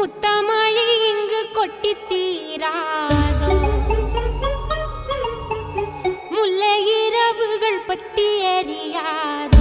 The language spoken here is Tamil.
முத்தமழி இங்கு கொட்டி தீராதோ? முல்லை இரவுகள் பற்றி எரியாதோ